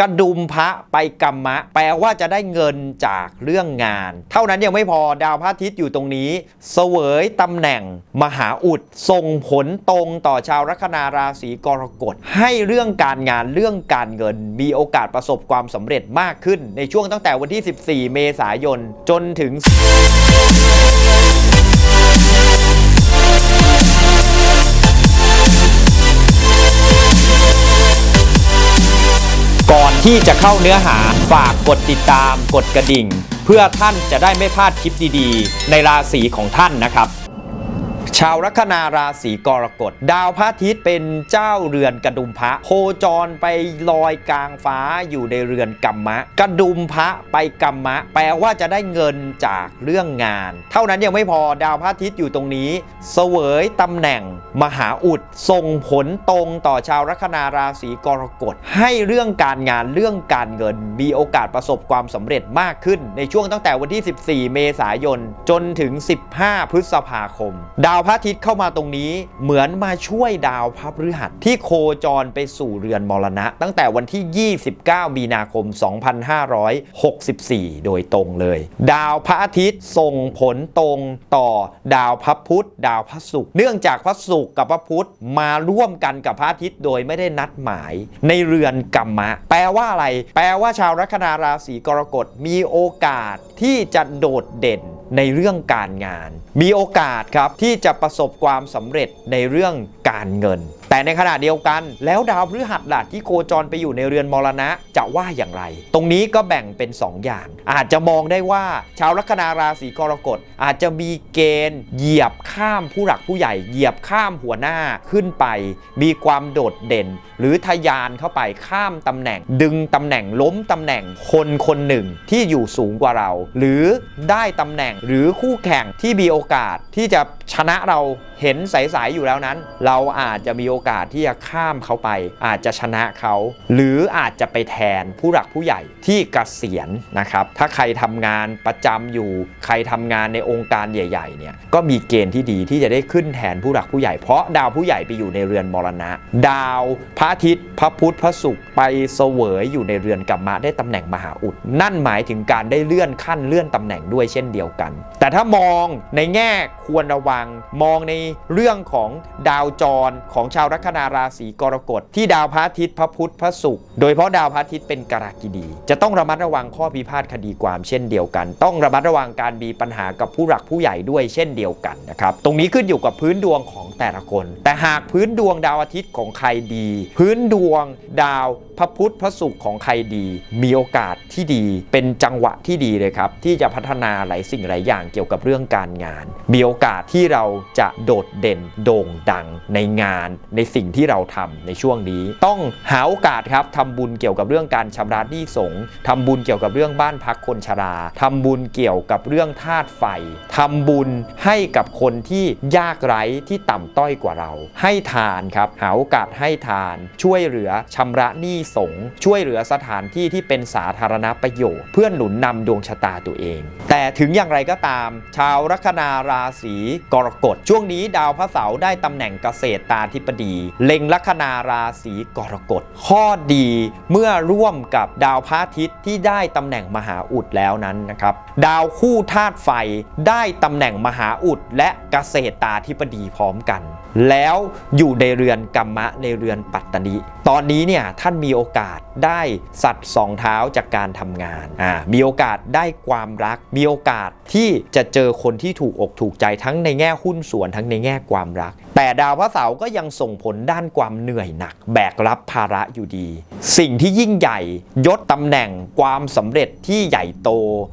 กระดุมพระไปกรรมะ แปลว่าจะได้เงินจากเรื่องงาน เท่านั้นยังไม่พอดาวพระอาทิตย์อยู่ตรงนี้ เสวยตำแหน่งมหาอุดส่งผลตรงต่อชาวลัคนาราศีกรกฎ ให้เรื่องการงานเรื่องการเงิน มีโอกาสประสบความสำเร็จมากขึ้น ในช่วงตั้งแต่วันที่ 14 เมษายนจนถึง ที่จะเข้าเนื้อหาฝากกดติดตามกดกระดิ่ง เพื่อท่านจะได้ไม่พลาดคลิปดีๆ ในราศีของท่านนะครับ ชาวลัคนาราศีกรกฎ ดาวพระอาทิตย์เป็นเจ้าเรือนกระดุมพระโคจรไปลอยกลางฟ้าอยู่ในเรือนกัมมะ กระดุมพระไปกัมมะ แปลว่าจะได้เงินจากเรื่องงาน เท่านั้นยังไม่พอดาวพระอาทิตย์อยู่ตรงนี้ เสวยตำแหน่งมหาอุดส่งผลตรงต่อชาวลัคนาราศีกรกฎ ให้เรื่องการงานเรื่องการเงิน มีโอกาสประสบความสำเร็จมากขึ้น ในช่วงตั้งแต่วันที่ 14 เมษายนจนถึง 15 พฤษภาคม ดาวาวพระอาทิตย์เข้ามาตรงนี้เหมือนมาช่วยดาวพระพฤหัสที่โคจรไปสู่เรือนมรณะ ตั้งแต่วันที่ 29 มีนาคม 2564 โดยตรงเลย ดาวพระอาทิตย์ส่งผลตรงต่อดาวพระพุธดาวพระศุกร์เนื่องจากพระศุกร์กับพระพุธมาร่วมกันกับพระอาทิตย์โดยไม่ได้นัดหมายในเรือนกัมมะ แปลว่าอะไร แปลว่าชาวลัคนาราศีกรกฎมีโอกาสที่จะโดดเด่น ในเรื่องการงาน มีโอกาสครับที่จะประสบความสำเร็จในเรื่องการเงิน แต่ในขณะเดียวกัน แล้วดาวพฤหัสล่ะที่โคจรไปอยู่ในเรือนมรณะจะว่าอย่างไร ตรงนี้ก็แบ่งเป็น 2 อย่าง อาจจะมองได้ว่าชาวลัคนาราศีกรกฎอาจจะมีเกณฑ์เหยียบข้ามผู้หลักผู้ใหญ่ เหยียบข้ามหัวหน้าขึ้นไป มีความโดดเด่น หรือทะยานเข้าไปข้ามตำแหน่ง ดึงตำแหน่งล้มตำแหน่งคนคนหนึ่งที่อยู่สูงกว่าเรา หรือได้ตำแหน่งหรือคู่แข่งที่มีโอกาสที่จะชนะเรา เห็นใสๆอยู่แล้วนั้น เราอาจจะมีโอกาสที่จะข้ามเขาไป อาจจะชนะเขา หรืออาจจะไปแทนผู้หลักผู้ใหญ่ที่เกษียณนะครับ ถ้าใครทำงานประจำอยู่ ใครทำงานในองค์การใหญ่ๆเนี่ยก็มีเกณฑ์ที่ดีที่จะได้ขึ้นแทนผู้หลักผู้ใหญ่เพราะดาวผู้ใหญ่ไปอยู่ในเรือนมรณะ ดาวพระอาทิตย์ พระพุธพระศุกร์ไปเสวยอยู่ในเรือนกัมมะได้ตำแหน่งมหาอุด นั่นหมายถึงการได้เลื่อนขั้นเลื่อนตำแหน่งด้วยเช่นเดียวกัน แต่ถ้ามองในแง่ควรระวังมองในเรื่องของดาวจรของชาวลัคนาราศีกรกฎที่ดาวพระอาทิตย์พระพุธพระศุกร์โดยเฉพาะดาวพระอาทิตย์เป็นกรากินีจะต้องระมัดระวังข้อพิพาทคดีความเช่นเดียวกัน ต้องระมัดระวังการมีปัญหากับผู้หลักผู้ใหญ่ด้วยเช่นเดียวกันนะครับตรงนี้ขึ้นอยู่กับพื้นดวงของแต่ละคน แต่หากพื้นดวงดาวอาทิตย์ของใครดี พื้นดวงดาวพระพุธพระศุกร์ของใครดี มีโอกาสที่ดี เป็นจังหวะที่ดีเลยครับที่จะพัฒนาหลายสิ่งหลายอย่างเกี่ยวกับเรื่องการงาน มีโอกาสที่เราจะโดดดเด่นโด่งดังในงานในสิ่งที่เราทำในช่วงนี้ ต้องหาโอกาสครับทำบุญเกี่ยวกับเรื่องการชำระหนี้สงฆ์ทำบุญเกี่ยวกับเรื่องบ้านพักคนชราทำบุญเกี่ยวกับเรื่องธาตุไฟทำบุญให้กับคนที่ยากไร้ที่ต่ำต้อยกว่าเรา ให้ทานครับหาโอกาสให้ทาน ช่วยเหลือชำระหนี้สงฆ์ช่วยเหลือสถานที่ที่เป็นสาธารณประโยชน์ เพื่อหนุนนำดวงชะตาตัวเอง แต่ถึงอย่างไรก็ตาม ชาวลัคนาราศีกรกฎช่วงนี้ดาวพระเสาร์ได้ตำแหน่งเกษตรตาธิปดี เล็งลัคนาราศีกรกฎ ข้อดีเมื่อร่วมกับดาวพระอาทิตย์ที่ได้ตำแหน่งมหาอุดแล้วนั้นนะครับ ดาวคู่ธาตุไฟได้ตำแหน่งมหาอุดและเกษตรตาธิปดีพร้อมกัน แล้วอยู่ในเรือนกัมมะในเรือนปัตตนิตอนนี้เนี่ยท่านมีโอกาสได้สัตว์สองเท้าจากการทำงานอ่ามีโอกาสได้ความรัก มีโอกาสที่จะเจอคนที่ถูกอกถูกใจทั้งในแง่หุ้นส่วนทั้งในแง่ความรัก แต่ดาวพระเสาร์ก็ยังส่งผลด้านความเหนื่อยหนัก แบกรับภาระอยู่ดี สิ่งที่ยิ่งใหญ่ยศตำแหน่งความสำเร็จที่ใหญ่โต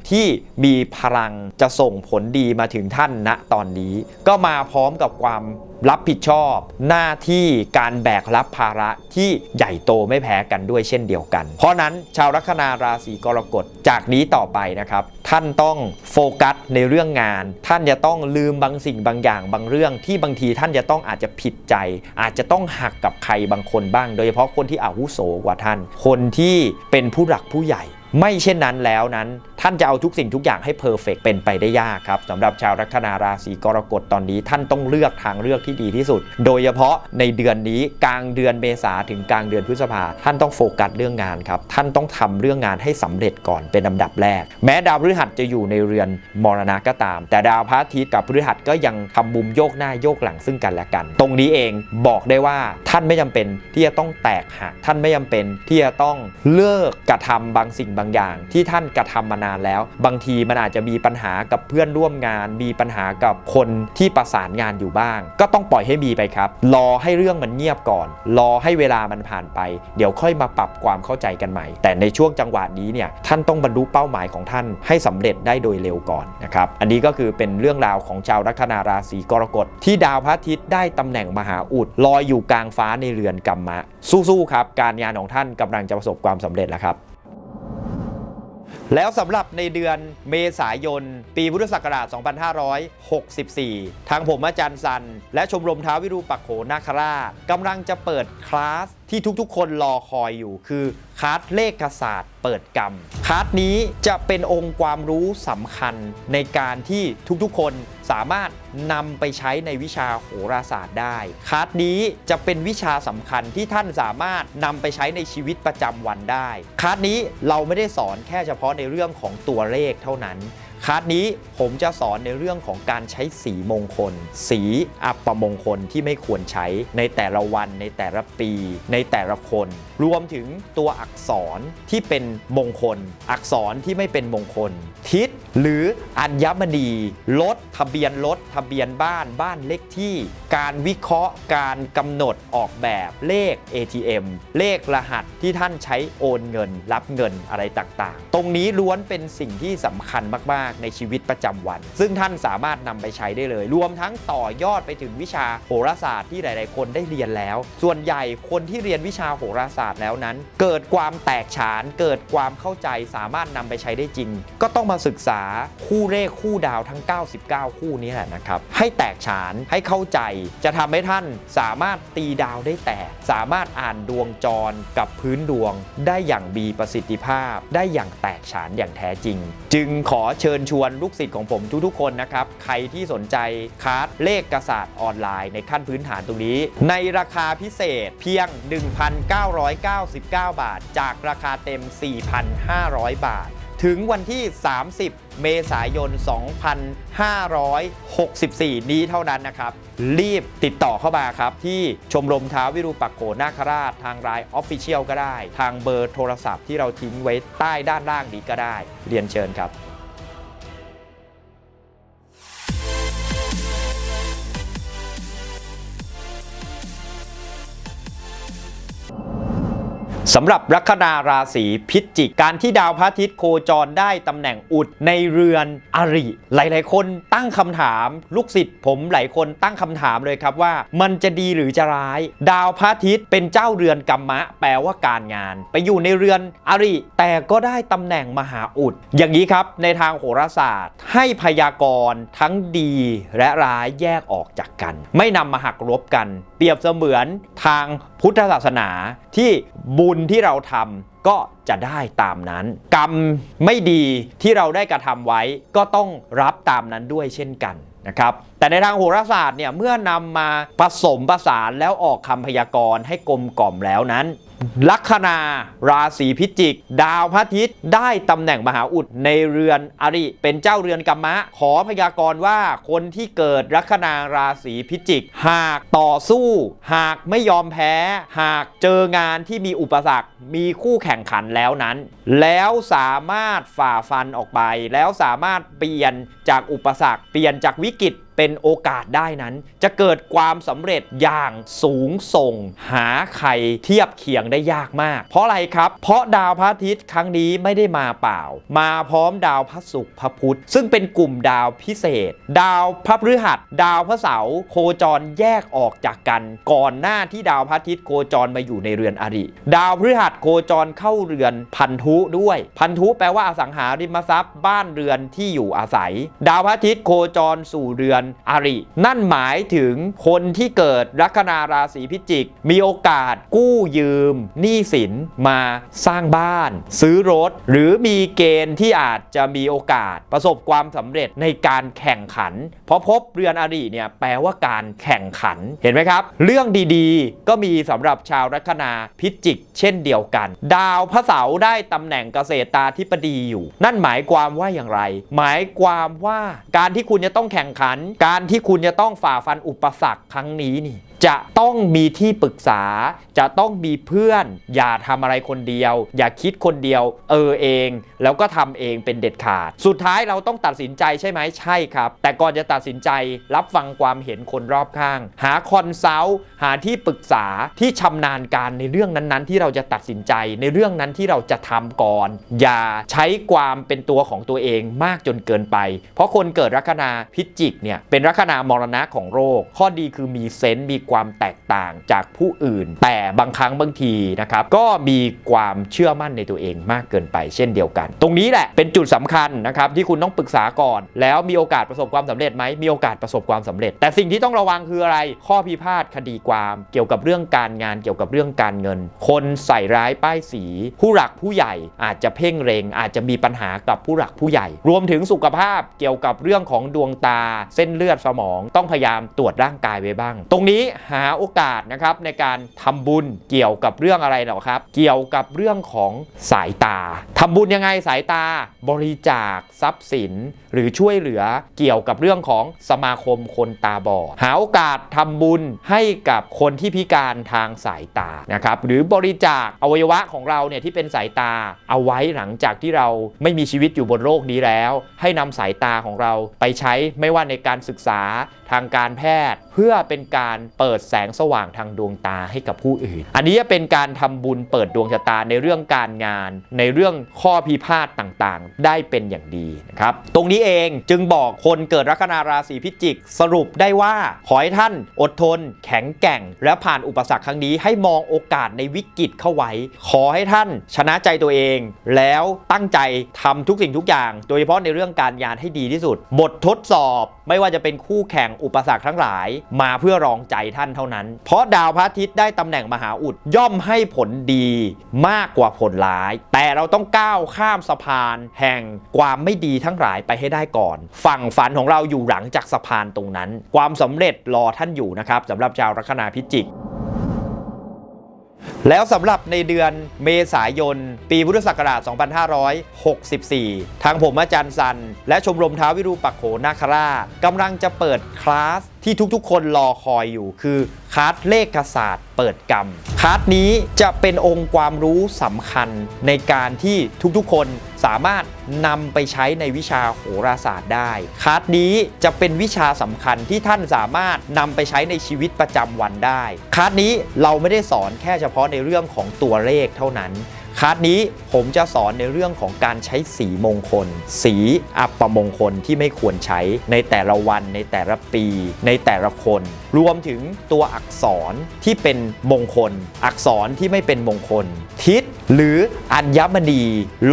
ที่มีพลังจะส่งผลดีมาถึงท่านณตอนนี้ ก็มาพร้อมกับความรับผิดชอบ หน้าที่การแบกรับภาระที่ใหญ่โตไม่แพ้กันด้วยเช่นเดียวกัน เพราะนั้นชาวลัคนาราศีกรกฎจากนี้ต่อไปนะครับ ท่านต้องโฟกัสในเรื่องงาน ท่านจะต้องลืมบางสิ่งบางอย่างบางเรื่องที่บางทีท่านจะต้องอาจจะผิดใจ อาจจะต้องหักกับใครบางคนบ้าง โดยเฉพาะคนที่อาวุโสกว่าท่าน คนที่เป็นผู้หลักผู้ใหญ่ ไม่เช่นนั้นแล้วนั้น ท่านจะเอาทุกสิ่งทุกอย่างให้เพอร์เฟกเป็นไปได้ยากครับสำหรับชาวลัคนาราศีกรกฎตอนนี้ ท่านต้องเลือกทางเลือกที่ดีที่สุด โดยเฉพาะในเดือนนี้กลางเดือนเมษาถึงกลางเดือนพฤษภาท่านต้องโฟกัสเรื่องงานครับท่านต้องทำเรื่องงานให้สำเร็จก่อนเป็นลำดับแรก แม้ดาวพฤหัสจะอยู่ในเรือนมรณะก็ตาม แต่ดาวพระอาทิตย์กับพฤหัสก็ยังทำมุมโยกหน้าโยกหลังซึ่งกันและกัน ตรงนี้เองบอกได้ว่าท่านไม่จำเป็นที่จะต้องแตกหักท่านไม่จำเป็นที่จะต้องเลิกกระทำบางสิ่งบางอย่าง ที่ท่านกระทำมานานแล้ว บางทีมันอาจจะมีปัญหากับเพื่อนร่วมงาน มีปัญหากับคนที่ประสานงานอยู่บ้าง ก็ต้องปล่อยให้มีไปครับ รอให้เรื่องมันเงียบก่อน รอให้เวลามันผ่านไป เดี๋ยวค่อยมาปรับความเข้าใจกันใหม่ แต่ในช่วงจังหวะนี้เนี่ยท่านต้องบรรลุเป้าหมายของท่านให้สำเร็จได้โดยเร็วก่อนนะครับอันนี้ก็คือเป็นเรื่องราวของชาวลัคนาราศีกรกฎที่ดาวพระอาทิตย์ได้ตำแหน่งมหาอุดลอยอยู่กลางฟ้าในเรือนกัมมะ สู้ๆครับ การงานของท่านกำลังจะประสบความสำเร็จแล้วครับ แล้วสำหรับในเดือนเมษายน ปีพุทธศักราช 2564 ทางผมอาจารย์สัน และชมรมท้าวิรูปักโขนาคราชกำลังจะเปิดคลาสที่ทุกๆ คนรอคอยอยู่ คือคลาสเลขศาสตร์เปิดกรรมคลาสนี้จะเป็นองค์ความรู้สำคัญในการที่ทุกๆ คน สามารถนำไปใช้ในวิชาโหราศาสตร์ได้คลาสนี้จะเป็นวิชาสำคัญที่ท่านสามารถนำไปใช้ในชีวิตประจำวันได้คลาสนี้เราไม่ได้สอนแค่เฉพาะในเรื่องของตัวเลขเท่านั้นคลาสนี้ผมจะสอนในเรื่องของการใช้สีมงคล สีอัปมงคลที่ไม่ควรใช้ในแต่ละวันในแต่ละปี ในแต่ละคน รวมถึงตัวอักษรที่เป็นมงคล อักษรที่ไม่เป็นมงคล ทิศ หรืออัญมณีรถทะเบียนรถทะเบียนบ้านบ้านเลขที่ การวิเคราะห์การกำหนดออกแบบเลข ATM เลขรหัสที่ท่านใช้โอนเงิน รับเงินอะไรต่างๆ ตรงนี้ล้วนเป็นสิ่งที่สำคัญมาก ๆ ในชีวิตประจำวัน ซึ่งท่านสามารถนำไปใช้ได้เลย รวมทั้งต่อยอดไปถึงวิชาโหราศาสตร์ที่หลาย ๆ คนได้เรียนแล้ว ส่วนใหญ่คนที่เรียนวิชาโหราศาสตร์แล้วนั้น เกิดความแตกฉานเกิดความเข้าใจสามารถนำไปใช้ได้จริง ก็ต้องมาศึกษาคู่เลขคู่ดาวทั้ง 99 คู่นี้แหละนะครับ ให้แตกฉานให้เข้าใจ จะทำให้ท่านสามารถตีดาวได้แตก สามารถอ่านดวงจรกับพื้นดวง ได้อย่างมีประสิทธิภาพ ได้อย่างแตกฉานอย่างแท้จริง จึงขอเชิญชวนลูกศิษย์ของผมทุกๆคนนะครับ ใครที่สนใจคาร์ดเลขกษาสตร์ออนไลน์ในขั้นพื้นฐานตรงนี้ ในราคาพิเศษเพียง 1,999 บาท จากราคาเต็ม 4,500 บาท ถึงวันที่ 30 เมษายน 2564 นี้เท่านั้นนะครับ รีบติดต่อเข้ามาครับ ที่ชมรมท้าวิรูปักโขนาคราช ทางไลน์ออฟฟิเชียลก็ได้ ทางเบอร์โทรศัพท์ที่เราทิ้งไว้ใต้ด้านล่างนี้ก็ได้ เรียนเชิญครับ สำหรับลัคนาราศีพิจิก การที่ดาวพระอาทิตย์โคจรได้ตำแหน่งอุดในเรือนอริ หลาย ๆ คนตั้งคำถาม ลูกศิษย์ผมหลายคนตั้งคำถามเลยครับว่า มันจะดีหรือจะร้าย ดาวพระอาทิตย์เป็นเจ้าเรือนกัมมะ แปลว่าการงาน ไปอยู่ในเรือนอริ แต่ก็ได้ตำแหน่งมหาอุด อย่างนี้ครับในทางโหราศาสตร์ ให้พยากรณ์ทั้งดีและร้ายแยกออกจากกัน ไม่นำมาหักลบกัน เปรียบเสมือนทางพุทธศาสนาที่บุญที่เราทำก็จะได้ตามนั้น กรรมไม่ดีที่เราได้กระทำไว้ก็ต้องรับตามนั้นด้วยเช่นกันนะครับแต่ในทางโหราศาสตร์เนี่ยเมื่อนำมาผสมประสานแล้วออกคำพยากรณ์ให้กลมกล่อมแล้วนั้น ลัคนาราศีพิจิก ดาวพระอาทิตย์ได้ตำแหน่งมหาอุดในเรือนอริ เป็นเจ้าเรือนกัมมะ ขอพยากรณ์ว่าคนที่เกิดลัคนาราศีพิจิก หากต่อสู้ หากไม่ยอมแพ้ หากเจองานที่มีอุปสรรค มีคู่แข่งขันแล้วนั้น แล้วสามารถฝ่าฟันออกไป แล้วสามารถเปลี่ยนจากอุปสรรค เปลี่ยนจากวิกฤต เป็นโอกาสได้นั้น จะเกิดความสำเร็จอย่างสูงส่ง หาใครเทียบเคียงได้ยากมาก เพราะอะไรครับ เพราะดาวพระอาทิตย์ครั้งนี้ไม่ได้มาเปล่า มาพร้อมดาวพระศุกร์พระพุธ ซึ่งเป็นกลุ่มดาวพิเศษ ดาวพระพฤหัส ดาวพระเสาร์โคจรแยกออกจากกัน ก่อนหน้าที่ดาวพระอาทิตย์โคจรมาอยู่ในเรือนอริ ดาวพฤหัสโคจรเข้าเรือนพันธุด้วย พันธุแปลว่าอสังหาริมทรัพย์ บ้านเรือนที่อยู่อาศัย ดาวพระอาทิตย์โคจรสู่เรือนอริ นั่นหมายถึงคนที่เกิดลัคนาราศีพิจิก มีโอกาสกู้ยืมหนี้สินมาสร้างบ้าน ซื้อรถ หรือมีเกณฑ์ที่อาจจะมีโอกาสประสบความสำเร็จในการแข่งขัน เพราะพบเรือนอริเนี่ยแปลว่าการแข่งขันเห็นไหมครับ เรื่องดีๆ ก็มีสำหรับชาวลัคนาพิจิก เช่นเดียวกัน ดาวพระเสาร์ได้ตำแหน่งเกษตราธิบดีอยู่ นั่นหมายความว่าอย่างไร หมายความว่าการที่คุณจะต้องแข่งขันการที่คุณจะต้องฝ่าฟันอุปสรรคครั้งนี้นี่ จะต้องมีที่ปรึกษา จะต้องมีเพื่อน อย่าทำอะไรคนเดียว อย่าคิดคนเดียว เออเอง แล้วก็ทำเองเป็นเด็ดขาด สุดท้ายเราต้องตัดสินใจใช่ไหมใช่ครับ แต่ก่อนจะตัดสินใจรับฟังความเห็นคนรอบข้าง หาคอนซัลท์หาที่ปรึกษาที่ชำนาญการในเรื่องนั้นๆ ที่เราจะตัดสินใจในเรื่องนั้นที่เราจะทำก่อน อย่าใช้ความเป็นตัวของตัวเองมากจนเกินไป เพราะคนเกิดลัคนาพิจิกเนี่ยเป็นลัคนามรณะของโรค ข้อดีคือมีเซนส์มีความแตกต่างจากผู้อื่น แต่บางครั้งบางทีนะครับก็มีความเชื่อมั่นในตัวเองมากเกินไปเช่นเดียวกัน ตรงนี้แหละเป็นจุดสำคัญนะครับที่คุณต้องปรึกษาก่อน แล้วมีโอกาสประสบความสำเร็จไหมมีโอกาสประสบความสำเร็จ แต่สิ่งที่ต้องระวังคืออะไร ข้อพิพาทคดีความเกี่ยวกับเรื่องการงานเกี่ยวกับเรื่องการเงิน คนใส่ร้ายป้ายสี ผู้หลักผู้ใหญ่อาจจะเพ่งเรงอาจจะมีปัญหากับผู้หลักผู้ใหญ่ รวมถึงสุขภาพเกี่ยวกับเรื่องของดวงตาเส้นเลือดสมองต้องพยายามตรวจร่างกายไว้บ้าง ตรงนี้หาโอกาสนะครับในการทำบุญเกี่ยวกับเรื่องอะไรหรอครับ เกี่ยวกับเรื่องของสายตาทำบุญยังไงสายตาบริจาคทรัพย์สิน หรือช่วยเหลือเกี่ยวกับเรื่องของสมาคมคนตาบอดหาโอกาสทำบุญให้กับคนที่พิการทางสายตานะครับหรือบริจาคอวัยวะของเราเนี่ยที่เป็นสายตาเอาไว้หลังจากที่เราไม่มีชีวิตอยู่บนโลกนี้แล้ว ให้นำสายตาของเราไปใช้ไม่ว่าในการศึกษาทางการแพทย์ เพื่อเป็นการเปิดแสงสว่างทางดวงตาให้กับผู้อื่น อันนี้จะเป็นการทำบุญเปิดดวงชะตาในเรื่องการงาน ในเรื่องข้อพิพาทต่างๆ ได้เป็นอย่างดีนะครับ ตรงนี้เองจึงบอกคนเกิดลัคนาราศีพิจิก สรุปได้ว่า ขอให้ท่านอดทน แข็งแกร่ง และผ่านอุปสรรคครั้งนี้ให้มองโอกาสในวิกฤตเข้าไว้ ขอให้ท่านชนะใจตัวเอง แล้วตั้งใจทำทุกสิ่งทุกอย่าง โดยเฉพาะในเรื่องการงานให้ดีที่สุด บททดสอบ ไม่ว่าจะเป็นคู่แข่งอุปสรรคทั้งหลาย มาเพื่อรองใจท่านเท่านั้น เพราะดาวพระอาทิตย์ได้ตำแหน่งมหาอุดย่อมให้ผลดีมากกว่าผลร้าย แต่เราต้องก้าวข้ามสะพานแห่งความไม่ดีทั้งหลายไปให้ได้ก่อน ฝั่งฝันของเราอยู่หลังจากสะพานตรงนั้น ความสำเร็จรอท่านอยู่นะครับสำหรับชาวลัคนาพิจิก แล้วสำหรับในเดือนเมษายน ปีพุทธศักราช 2564 ทางผมอาจารย์สัน และชมรมท้าวิรูปักโขนาคราชกำลังจะเปิดคลาส ที่ทุกๆ คนรอคอยอยู่คือคลาสเลขศาสตร์เปิดกรรมคลาสนี้จะเป็นองค์ความรู้สำคัญในการที่ทุกๆ คนสามารถนำไปใช้ในวิชาโหราศาสตร์ได้คลาสนี้จะเป็นวิชาสำคัญที่ท่านสามารถนำไปใช้ในชีวิตประจำวันได้คลาสนี้เราไม่ได้สอนแค่เฉพาะในเรื่องของตัวเลขเท่านั้น คลาสนี้ผมจะสอนในเรื่องของการใช้สีมงคล สีอัปมงคลที่ไม่ควรใช้ในแต่ละวันในแต่ละปี ในแต่ละคน รวมถึงตัวอักษรที่เป็นมงคล อักษรที่ไม่เป็นมงคล ทิศหรืออัญมณี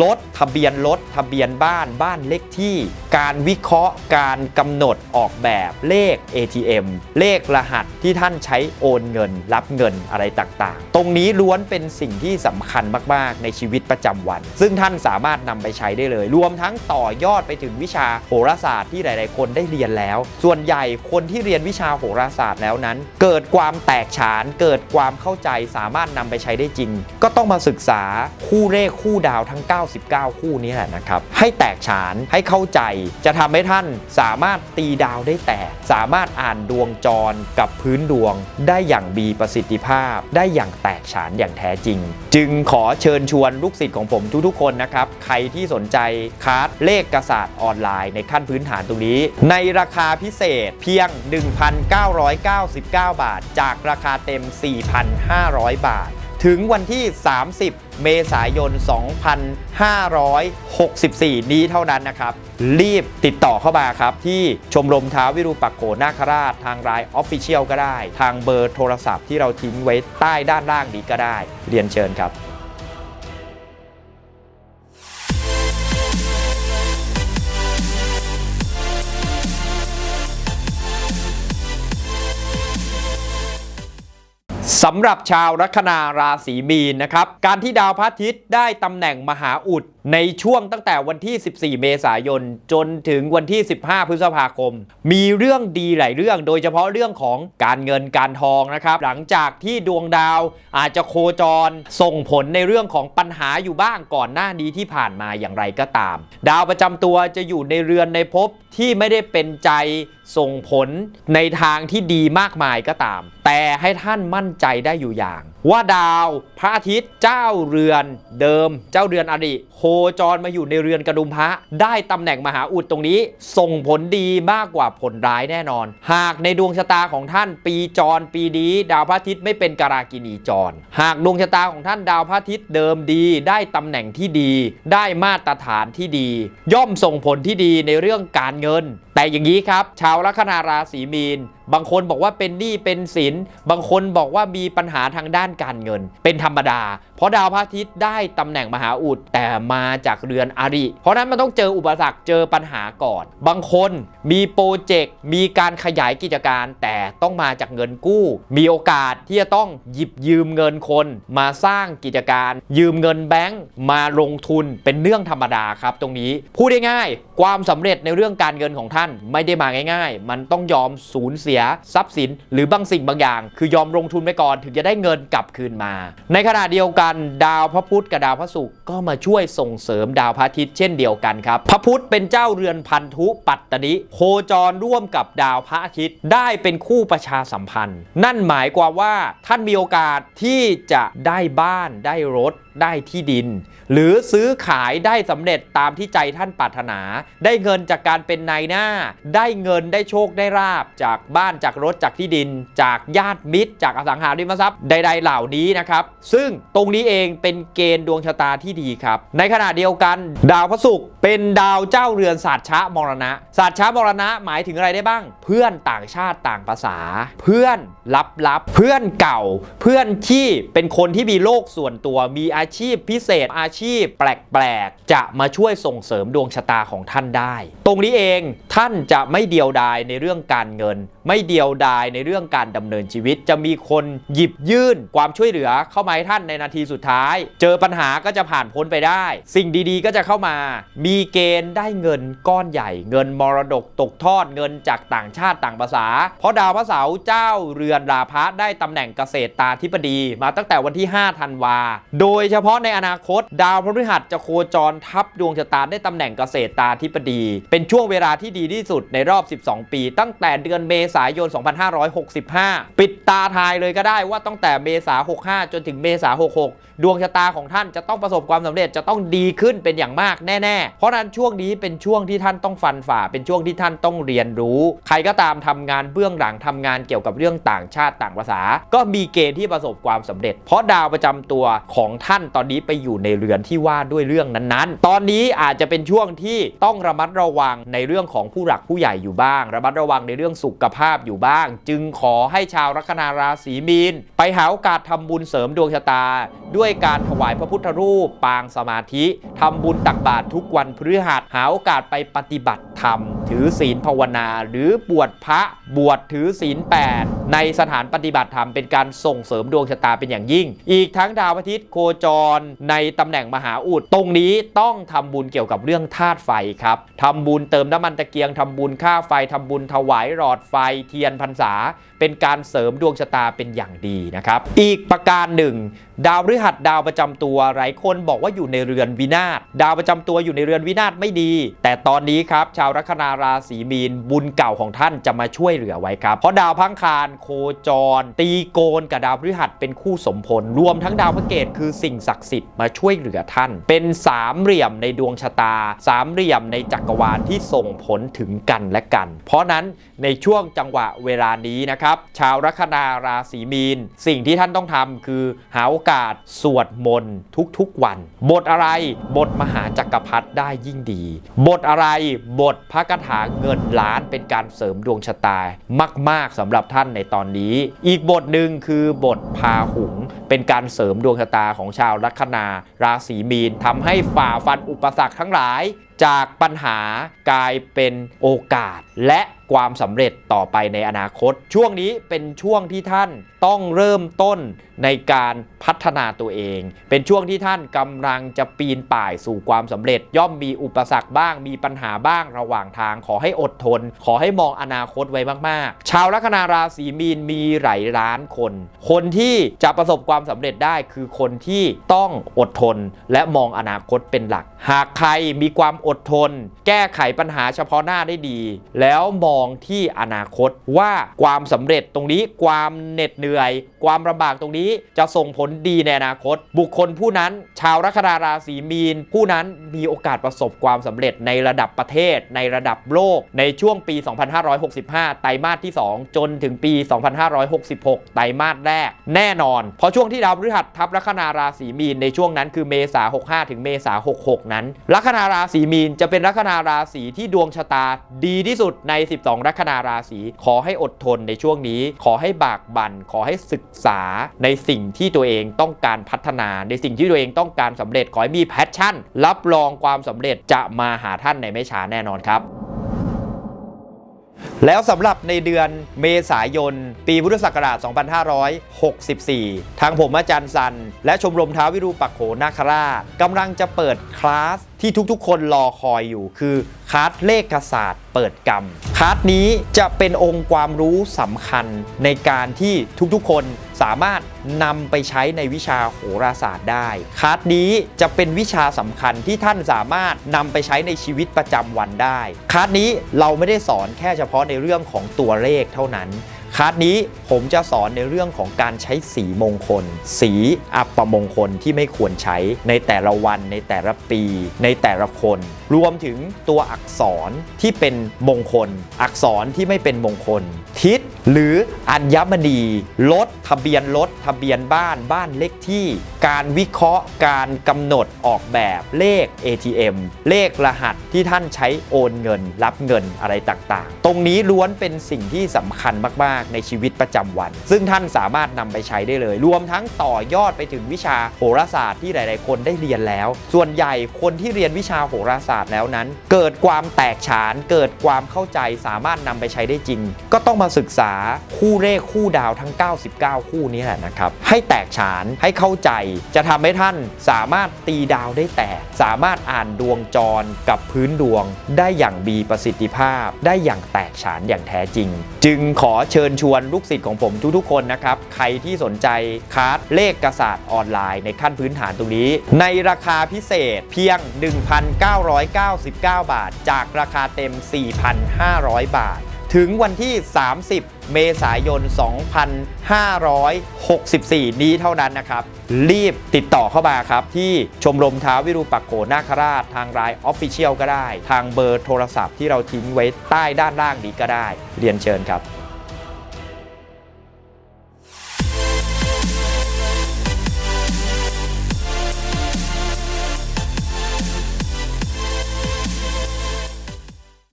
รถทะเบียนรถทะเบียนบ้านบ้านเลขที่ การวิเคราะห์การกำหนดออกแบบเลข ATM เลขรหัสที่ท่านใช้โอนเงิน รับเงินอะไรต่างๆ ตรงนี้ล้วนเป็นสิ่งที่สำคัญมากๆ ในชีวิตประจำวัน ซึ่งท่านสามารถนำไปใช้ได้เลย รวมทั้งต่อยอดไปถึงวิชาโหราศาสตร์ที่หลาย ๆ คนได้เรียนแล้ว ส่วนใหญ่คนที่เรียนวิชาโหราศาสตร์แล้วนั้น เกิดความแตกฉาน เกิดความเข้าใจสามารถนำไปใช้ได้จริง ก็ต้องมาศึกษาคู่เลขคู่ดาวทั้ง 99 คู่นี้แหละนะครับ ให้แตกฉานให้เข้าใจจะทำให้ท่านสามารถตีดาวได้แตกสามารถอ่านดวงจรกับพื้นดวง ได้อย่างมีประสิทธิภาพ ได้อย่างแตกฉานอย่างแท้จริง จึงขอเชิญชวนลูกศิษย์ของผมทุกๆคนนะครับ ใครที่สนใจคลาสเลขกษาสตร์ออนไลน์ในขั้นพื้นฐานตรงนี้ ในราคาพิเศษเพียง 1,999 บาท จากราคาเต็ม 4,500 บาท ถึงวันที่ 30 เมษายน 2564 นี้เท่านั้นนะครับ รีบติดต่อเข้ามาครับ ที่ชมรมท้าวิรูปักโขนาคราช ทางไลน์ออฟฟิเชียลก็ได้ ทางเบอร์โทรศัพท์ที่เราทิ้งไว้ใต้ด้านล่างนี้ก็ได้ เรียนเชิญครับ สำหรับชาวลัคนาราศีมีนนะครับ การที่ดาวพระอาทิตย์ได้ตำแหน่งมหาอุดในช่วงตั้งแต่วันที่ 14 เมษายน จนถึงวันที่ 15 พฤษภาคม มีเรื่องดีหลายเรื่อง โดยเฉพาะเรื่องของการเงินการทองนะครับ หลังจากที่ดวงดาวอาจจะโคจรส่งผลในเรื่องของปัญหาอยู่บ้างก่อนหน้านี้ที่ผ่านมาอย่างไรก็ตาม ดาวประจำตัวจะอยู่ในเรือนในภพที่ไม่ได้เป็นใจส่งผลในทางที่ดีมากมายก็ตาม แต่ให้ท่านมั่นใจได้อยู่อย่าง ว่าดาวพระอาทิตย์เจ้าเรือนเดิม เจ้าเรือนอริ คจรมาอยู่ในเรือนกระดุมพระ ได้ตำแหน่งมหาอุดตรงนี้ ส่งผลดีมากกว่าผลร้ายแน่นอน หากในดวงชะตาของท่านปีจรปีนี้ดาวพระอาทิตย์ไม่เป็นการากินีจร หากดวงชะตาของท่านดาวพระอาทิตย์เดิมดี ได้ตำแหน่งที่ดี ได้มาตรฐานที่ดี ย่อมส่งผลที่ดีในเรื่องการเงิน แต่อย่างนี้ครับ ชาวลัคนาราศีมีน บางคนบอกว่าเป็นหนี้เป็นสิน บางคนบอกว่ามีปัญหาทางด้านการเงิน เป็นธรรมดา เพราะดาวพระอาทิตย์ได้ตำแหน่งมหาอุดแต่มาจากเรือนอาริเพราะนั้นมันต้องเจออุปสรรคเจอปัญหาก่อน บางคนมีโปรเจกต์มีการขยายกิจการแต่ต้องมาจากเงินกู้ มีโอกาสที่จะต้องหยิบยืมเงินคน มาสร้างกิจการ ยืมเงินแบงก์มาลงทุนเป็นเรื่องธรรมดาครับ ตรงนี้พูดง่ายๆความสำเร็จในเรื่องการเงินของท่านไม่ได้มาง่าย ๆ มันต้องยอมสูญเสียทรัพย์สิน หรือบางสิ่งบางอย่าง คือยอมลงทุนไปก่อนถึงจะได้เงินกลับคืนมา ในขณะเดียวกันดาวพระพุธกับดาวพระศุกร์ก็มาช่วยส่่งเสริมดาวพระอาทิตย์เช่นเดียวกันครับ พระพุธเป็นเจ้าเรือนพันธุปัตตนิโคจรร่วมกับดาวพระอาทิตย์ได้เป็นคู่ประชาสัมพันธ์ นั่นหมายความว่าท่านมีโอกาสที่จะได้บ้านได้รถได้ที่ดิน หรือซื้อขายได้สำเร็จตามที่ใจท่านปรารถนา ได้เงินจากการเป็นนายหน้า ได้เงินได้โชคได้ราบ จากบ้านจากรถจากที่ดิน จากญาติมิตร จากอสังหาริมทรัพย์ใด ๆ เหล่านี้นะครับ ซึ่งตรงนี้เองเป็นเกณฑ์ดวงชะตาที่ดีครับ ในขณะเดียวกัน ดาวพระศุกร์เป็นดาวเจ้าเรือนศาสตร์ชะมรณะศาสตร์ชะมรณะหมายถึงอะไรได้บ้าง เพื่อนต่างชาติต่างภาษา เพื่อนลับๆเพื่อนเก่า เพื่อนที่เป็นคนที่มีโลกส่วนตัวมีอาาชีพพิเศษ อาชีพแปลกๆ จะมาช่วยส่งเสริมดวงชะตาของท่านได้ ตรงนี้เองท่านจะไม่เดียวดายในเรื่องการเงินไม่เดียวดายในเรื่องการดำเนินชีวิต จะมีคนหยิบยื่นความช่วยเหลือเข้ามาให้ท่านในนาทีสุดท้าย เจอปัญหาก็จะผ่านพ้นไปได้ สิ่งดีๆก็จะเข้ามา มีเกณฑ์ได้เงินก้อนใหญ่ เงินมรดกตกทอดเงินจากต่างชาติต่างภาษา เพราะดาวพระเสาร์เจ้าเรือนราพะได้ตำแหน่งเกษตรตาธิบดี มาตั้งแต่วันที่5ธันวา โดยเฉพาะในอนาคต ดาวพฤหัสจะโคจรทับดวงชะตาได้ตำแหน่งเกษตรตาธิบดี เป็นช่วงเวลาที่ดีที่สุดในรอบ 12 ปี ตั้งแต่เดือนเมษายน 2565 ปิดตาทายเลยก็ได้ว่าตั้งแต่เมษา65 จนถึงเมษา66 ดวงชะตาของท่านจะต้องประสบความสำเร็จจะต้องดีขึ้นเป็นอย่างมากแน่ ๆ เพราะนั้นช่วงนี้เป็นช่วงที่ท่านต้องฟันฝ่า เป็นช่วงที่ท่านต้องเรียนรู้ ใครก็ตามทำงานเบื้องหลังทำงานเกี่ยวกับเรื่องต่างชาติต่างภาษา ก็มีเกณฑ์ที่ประสบความสำเร็จ เพราะดาวประจำตัวของท่านตอนนี้ไปอยู่ในเรือนที่ว่าด้วยเรื่องนั้นๆ ตอนนี้อาจจะเป็นช่วงที่ต้องระมัดระวังในเรื่องของผู้หลักผู้ใหญ่อยู่บ้าง ระมัดระวังในเรื่องสุขภาพอยู่บ้าง จึงขอให้ชาวลัคนาราศีมีน ไปหาโอกาสทำบุญเสริมดวงชะตา ด้วยการถวายพระพุทธรูป ปางสมาธิทำบุญตักบาตรทุกวันพฤหัสหาโอกาสไปปฏิบัติธรรม ถือศีลภาวนา หรือบวชพระบวชถือศีล8ในสถานปฏิบัติธรรมเป็นการส่งเสริมดวงชะตาเป็นอย่างยิ่ง อีกทั้งดาวอาทิตย์โคจรในตำแหน่งมหาอุดตรงนี้ต้องทำบุญเกี่ยวกับเรื่องธาตุไฟครับทำบุญเติมน้ำมันตะเกียงทำบุญค่าไฟทำบุญถวายหลอดไฟเทียนพรรษา เป็นการเสริมดวงชะตาเป็นอย่างดีนะครับ อีกประการหนึ่งดาวฤหัสดาวประจำตัวหลายคนบอกว่าอยู่ในเรือนวินาศดาวประจำตัวอยู่ในเรือนวินาศไม่ดี แต่ตอนนี้ครับ ชาวลัคนาราศีมีนบุญเก่าของท่านจะมาช่วยเหลือไว้ครับ เพราะดาวพังคารโคจร ตีโกนกับดาวพฤหัสเป็นคู่สมพล รวมทั้งดาวพระเกตคือสิ่งศักดิ์สิทธิ์มาช่วยเหลือท่าน เป็นสามเหลี่ยมในดวงชะตา สามเหลี่ยมในจักรวาลที่ส่งผลถึงกันและกัน เพราะนั้นในช่วงจังหวะเวลานี้นะครับชาวลัคนาราศีมีน สิ่งที่ท่านต้องทำคือหาโอกาสสวดมนต์ทุกๆวัน บทอะไรบทมหาจักรพรรดิได้ยิ่งดี บทอะไรบทพระคาถาเงินล้านเป็นการเสริมดวงชะตามาก ๆสำหรับท่านในตอนนี้ อีกบทหนึ่งคือบทพาหุงเเป็นการเสริมดวงชะตาของชาวลัคนา ราศีมีนทำให้ฝ่าฟันอุปสรรคทั้งหลาย จากปัญหากลายเป็นโอกาสและ ความสำเร็จต่อไปในอนาคต ช่วงนี้เป็นช่วงที่ท่านต้องเริ่มต้นในการพัฒนาตัวเอง เป็นช่วงที่ท่านกำลังจะปีนป่ายสู่ความสำเร็จ ย่อมมีอุปสรรคบ้าง มีปัญหาบ้างระหว่างทาง ขอให้อดทน ขอให้มองอนาคตไว้มาก ๆ ชาวลัคนาราศีมีนมีหลายล้านคน คนที่จะประสบความสำเร็จได้คือคนที่ต้องอดทนและมองอนาคตเป็นหลัก หากใครมีความอดทน แก้ไขปัญหาเฉพาะหน้าได้ดี แล้วมองที่อนาคตว่าความสำเร็จตรงนี้ความเหน็ดเหนื่อย ความลำบากตรงนี้จะส่งผลดีในอนาคต บุคคลผู้นั้นชาวลัคนาราศีมีน ผู้นั้นมีโอกาสประสบความสำเร็จในระดับประเทศ ในระดับโลก ในช่วงปี 2565 ไตรมาสที่ 2 จนถึงปี 2566 ไตรมาสแรกแน่นอน เพราะช่วงที่ดาวพฤหัสทับลัคนาราศีมีนในช่วงนั้นคือเมษา65 ถึงเมษา66 นั้น ลัคนาราศีมีนจะเป็นลัคนาราศีที่ดวงชะตาดีที่สุดใน 12ลัคนาราศีขอให้อดทนในช่วงนี้ ขอให้บากบั่น ขอให้ศึกษาในสิ่งที่ตัวเองต้องการพัฒนา ในสิ่งที่ตัวเองต้องการสำเร็จ ขอให้มีแพชชั่น รับรองความสำเร็จจะมาหาท่านในไม่ช้าแน่นอนครับแล้วสำหรับในเดือนเมษายน ปีพุทธศักราช 2564 ทางผมอาจารย์ซัน และชมรมท้าวิรูปักโขนาคราชกำลังจะเปิดคลาส ที่ทุกๆ คนรอคอยอยู่คือคลาสเลขศาสตร์เปิดกรรมคลาสนี้จะเป็นองค์ความรู้สำคัญในการที่ทุกๆ คนสามารถนำไปใช้ในวิชาโหราศาสตร์ได้คลาสนี้จะเป็นวิชาสำคัญที่ท่านสามารถนำไปใช้ในชีวิตประจำวันได้คลาสนี้เราไม่ได้สอนแค่เฉพาะในเรื่องของตัวเลขเท่านั้น คลาสนี้ผมจะสอนในเรื่องของการใช้สีมงคล สีอัปมงคลที่ไม่ควรใช้ในแต่ละวันในแต่ละปี ในแต่ละคน รวมถึงตัวอักษรที่เป็นมงคล อักษรที่ไม่เป็นมงคล ทิศหรืออัญมณีรถทะเบียนรถทะเบียนบ้านบ้านเลขที่ การวิเคราะห์ การกำหนดออกแบบเลข ATM เลขรหัสที่ท่านใช้โอนเงิน รับเงินอะไรต่างๆ ตรงนี้ล้วนเป็นสิ่งที่สำคัญมากๆ ในชีวิตประจำวัน ซึ่งท่านสามารถนำไปใช้ได้เลย รวมทั้งต่อยอดไปถึงวิชาโหราศาสตร์ที่หลาย ๆ คนได้เรียนแล้ว ส่วนใหญ่คนที่เรียนวิชาโหราศาสตร์แล้วนั้น เกิดความแตกฉาน เกิดความเข้าใจสามารถนำไปใช้ได้จริง ก็ต้องมาศึกษาคู่เลขคู่ดาวทั้ง 99 คู่นี้แหละนะครับ ให้แตกฉานให้เข้าใจ จะทำให้ท่านสามารถตีดาวได้แตก สามารถอ่านดวงจรกับพื้นดวง ได้อย่างมีประสิทธิภาพ ได้อย่างแตกฉานอย่างแท้จริง จึงขอเชิญชวนลูกศิษย์ของผมทุกๆคนนะครับใครที่สนใจคลาสเลขกษาสตร์ออนไลน์ในขั้นพื้นฐานตรงนี้ ในราคาพิเศษเพียง999 บาท จากราคาเต็ม 4,500 บาท ถึงวันที่ 30 เมษายน 2564 นี้เท่านั้นนะครับ รีบติดต่อเข้ามาครับ ที่ชมรมท้าวิรูปักโขนาคราช ทางไลน์ออฟฟิเชียลก็ได้ ทางเบอร์โทรศัพท์ที่เราทิ้งไว้ใต้ด้านล่างนี้ก็ได้ เรียนเชิญครับ